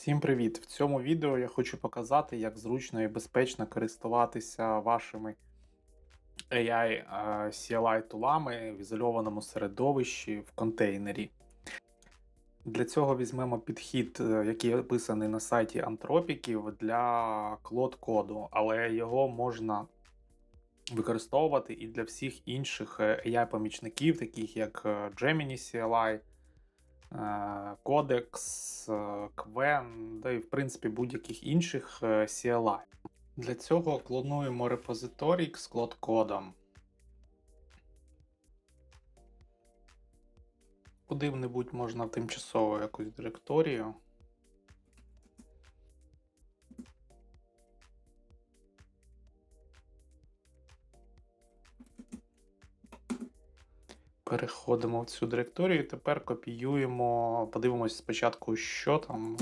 Всім привіт! В цьому відео я хочу показати, як зручно і безпечно користуватися вашими AI е, CLI тулами в ізольованому середовищі в контейнері. Для цього візьмемо підхід, е, який описаний на сайті антропіків для клод коду, але його можна використовувати і для всіх інших е, AI-помічників, таких як Gemini CLI. Кодекс, Квен, да і в принципі будь-яких інших е, CLI. Для цього клонуємо репозиторій з клод-кодом. Куди-небудь можна тимчасово якусь директорію. Переходимо в цю директорію. Тепер копіюємо, подивимось спочатку, що там.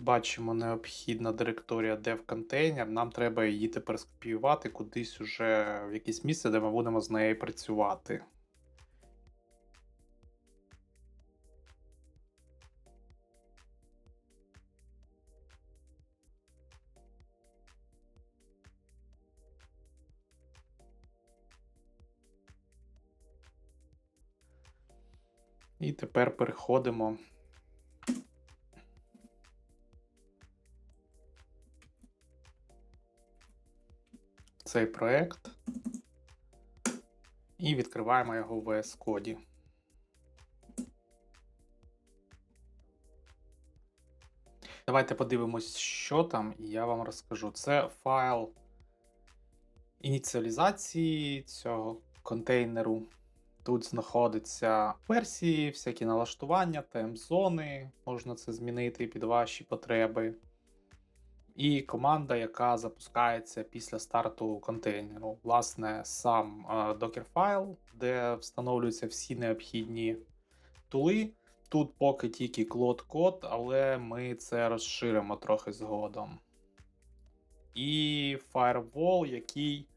Бачимо необхідна директорія dev-контейнер. Нам треба її тепер скопіювати кудись уже в якесь місце, де ми будемо з нею працювати. І тепер переходимо. Цей проект і відкриваємо його в VS Code. Давайте подивимось, що там, і я вам розкажу. Це файл ініціалізації цього контейнеру. Тут знаходяться версії, всякі налаштування, тайм-зони, можна це змінити під ваші потреби. І команда, яка запускається після старту контейнеру. Власне, сам Docker файл, де встановлюються всі необхідні тули. Тут поки тільки Cloud код, але ми це розширимо трохи згодом. І Firewall, який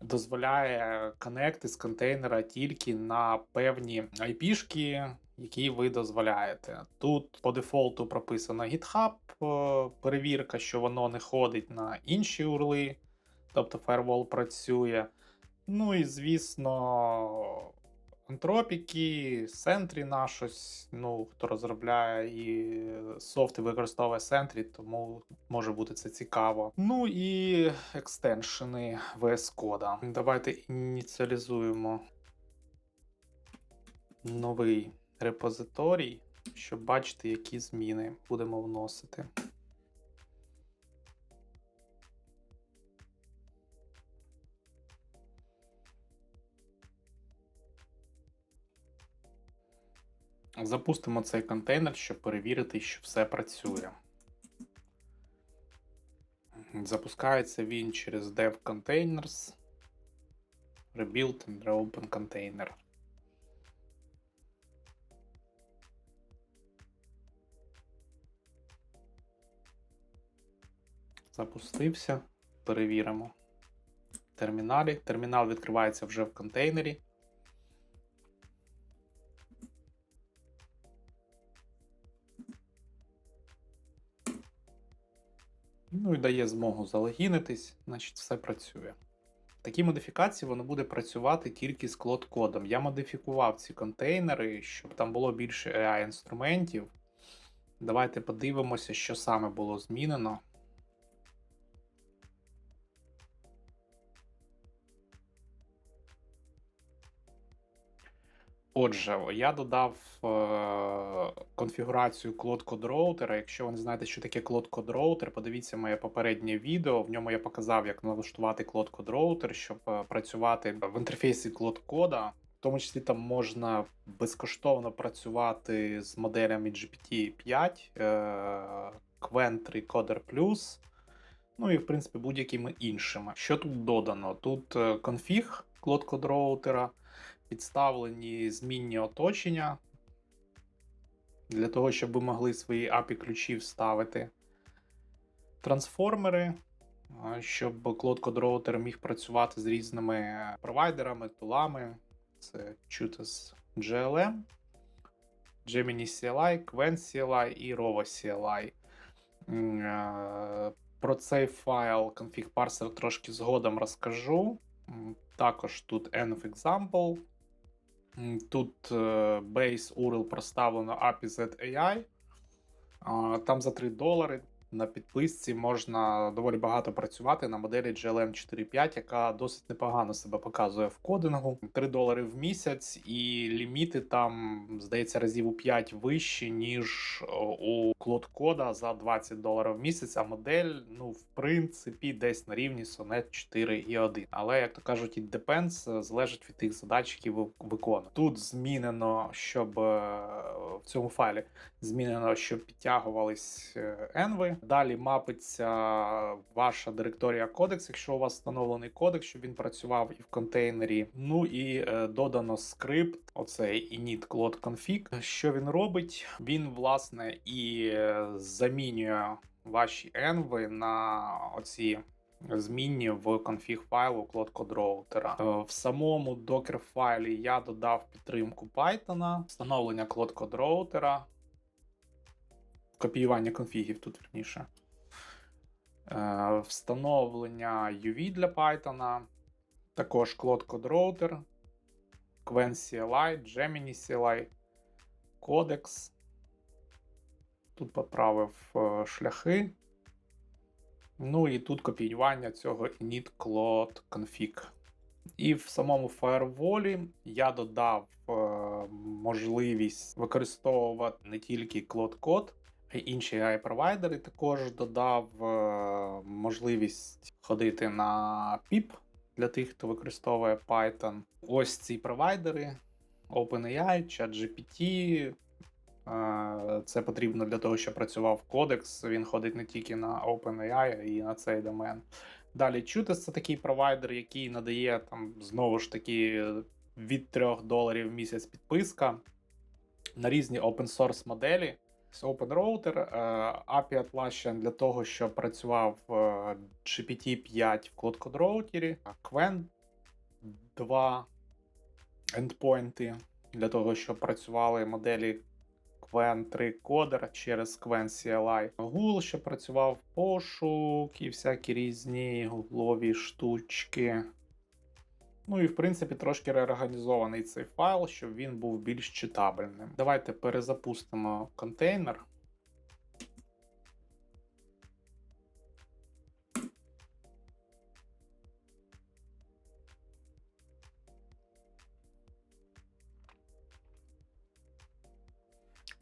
дозволяє коннекти з контейнера тільки на певні IP-шки, які ви дозволяєте. Тут по дефолту прописано GitHub, е, перевірка, що воно не ходить на інші урли, тобто Firewall працює. Ну і звісно, антропіки, Sentry на щось, ну, хто розробляє і софти використовує Sentry, тому може бути це цікаво. Ну і екстеншени VS Code. Давайте ініціалізуємо новий репозиторій, щоб бачити, які зміни будемо вносити. Запустимо цей контейнер, щоб перевірити, що все працює. Запускається він через dev containers, rebuild and reopen container. Запустився. Перевіримо. Терміналі. Термінал відкривається вже в контейнері. Ну і дає змогу залогінитись, значить все працює. В такій модифікації воно буде працювати тільки з клод-кодом. Я модифікував ці контейнери, щоб там було більше AI-інструментів. Давайте подивимося, що саме було змінено. Отже, я додав е, конфігурацію Cloud Router. Якщо ви не знаєте, що таке Cloud Router, подивіться моє попереднє відео. В ньому я показав, як налаштувати Cloud Code щоб е, працювати в інтерфейсі Cloud Code. В тому числі там можна безкоштовно працювати з моделями GPT-5, е, Quentry Coder Plus, ну і в принципі будь-якими іншими. Що тут додано? Тут е, конфіг Cloud Code Router, підставлені змінні оточення для того, щоб ви могли свої API ключі вставити. Трансформери, щоб Cloud Code Router міг працювати з різними провайдерами, тулами. Це Chutas GLM. Gemini CLI, Qwen CLI і Rova CLI. Е, Про цей файл config parser трошки згодом розкажу. Також тут env example. Тут е, base URL проставлено API ZAI. AI. Там за 3 долари на підписці можна доволі багато працювати на моделі GLM 4.5, яка досить непогано себе показує в кодингу. 3 долари в місяць, і ліміти там, здається, разів у 5 вищі, ніж у Cloud Кода за 20 доларів в місяць. А модель, ну, в принципі, десь на рівні Sonnet 4.1. Але, як то кажуть, it depends, залежить від тих задач, які ви виконуєте. Тут змінено, щоб е, в цьому файлі змінено, щоб підтягувались е, енви. Далі мапиться ваша директорія кодекс, якщо у вас встановлений кодекс, щоб він працював і в контейнері. Ну і е, додано скрипт, оцей init cloud config. Що він робить? Він, власне, і е, замінює ваші енви на оці. Змінні в конфіг файлу Cloud роутера. В самому докер файлі я додав підтримку Python, встановлення Cloud роутера, копіювання конфігів тут верніше. Е, Встановлення UV для Python, також Cloud Code Router, Qwen CLI, Gemini CLI, Codex. Тут поправив е, шляхи. Ну і тут копіювання цього init cloud config. І в самому фаєрволі я додав е, можливість використовувати не тільки Cloud Code, інші AI-провайдери. Також додав е, можливість ходити на PIP для тих, хто використовує Python. Ось ці провайдери: OpenAI, ChatGPT. Е, Це потрібно для того, щоб працював кодекс. Він ходить не тільки на OpenAI, і на цей домен. Далі Chutes це такий провайдер, який надає там знову ж таки від 3 доларів в місяць підписка на різні open source моделі. Це Open Router, е, API Atlassian для того, щоб працював е, GPT-5 в Cloud Code Router, Qwen 2 ендпойнти для того, щоб працювали моделі Qwen 3 Coder через Qwen CLI. Google, щоб працював пошук і всякі різні гуглові штучки. Ну і в принципі трошки реорганізований цей файл, щоб він був більш читабельним. Давайте перезапустимо контейнер.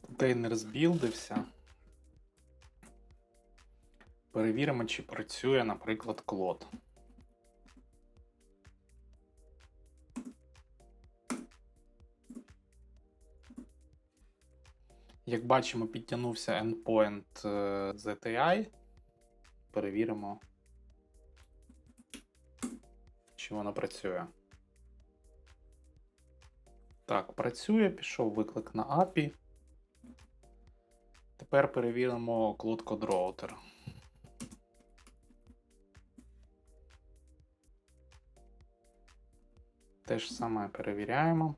Контейнер збілдився. Перевіримо, чи працює, наприклад, клод. Як бачимо, підтягнувся endpoint е, ZTI. Перевіримо, чи воно працює. Так, працює, пішов виклик на API. Тепер перевіримо Cloud Code Router. Те ж саме перевіряємо.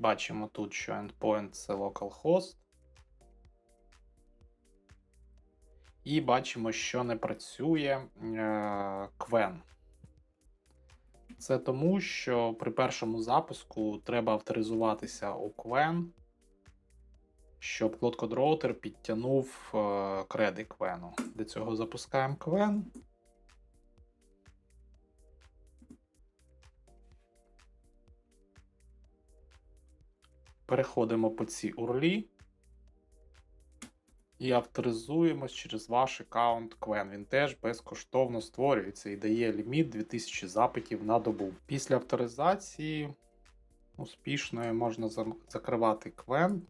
Бачимо тут, що endpoint це localhost. І бачимо, що не працює е, Це тому, що при першому запуску треба авторизуватися у Qwen, щоб Cloud Code Router підтягнув е, креди Qwen. Для цього запускаємо Qwen. Переходимо по цій URL і авторизуємось через ваш аккаунт Qwen. Він теж безкоштовно створюється і дає ліміт 2000 запитів на добу. Після авторизації успішною можна закривати Qwen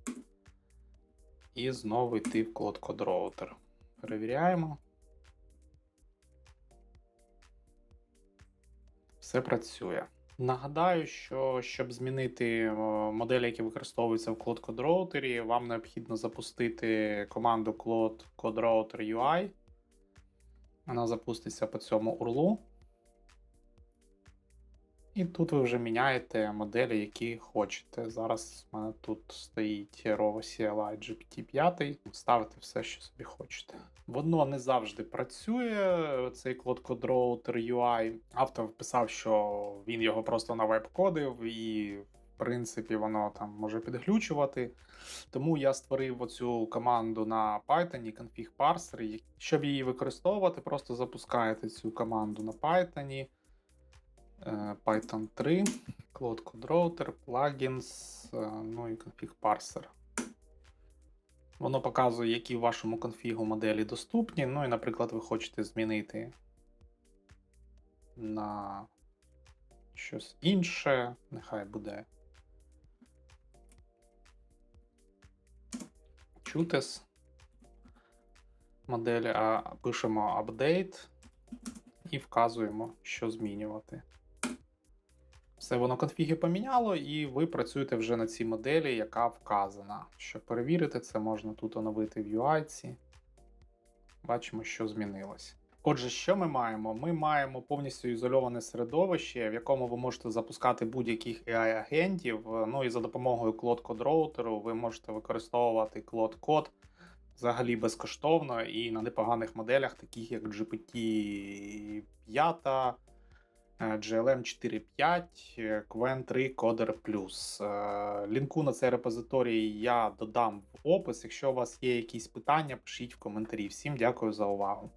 і знову йти в Cloud Code Router. Перевіряємо. Все працює. Нагадаю, що щоб змінити моделі, які використовуються в Cloud Code Router, вам необхідно запустити команду Cloud Code Router UI. Вона запуститься по цьому URL. І тут ви вже міняєте моделі, які хочете. Зараз в мене тут стоїть RAW CLI GPT-5. Ставите все, що собі хочете. Воно не завжди працює, цей Cloud Code Router UI. Автор вписав, що він його просто на веб кодив, і в принципі воно там може підглючувати. Тому я створив оцю команду на Python, config parser. Щоб її використовувати, просто запускаєте цю команду на Python. е, Python 3, Cloud Code Router, plugins, е, ну і config parser. Воно показує, які в вашому конфігу моделі доступні. Ну і, наприклад, ви хочете змінити на щось інше. Нехай буде Chutes модель, а пишемо update і вказуємо, що змінювати. Все воно конфіги поміняло, і ви працюєте вже на цій моделі, яка вказана. Щоб перевірити це, можна тут оновити в UI. Бачимо, що змінилось. Отже, що ми маємо? Ми маємо повністю ізольоване середовище, в якому ви можете запускати будь-яких AI-агентів. Ну і за допомогою Cloud Code Router ви можете використовувати Cloud Code взагалі безкоштовно і на непоганих моделях, таких як GPT 5, е, GLM 4.5, Quen Qwen 3 Coder Plus. Е, Лінку на цей репозиторій я додам в опис. Якщо у вас є якісь питання, пишіть в коментарі. Всім дякую за увагу.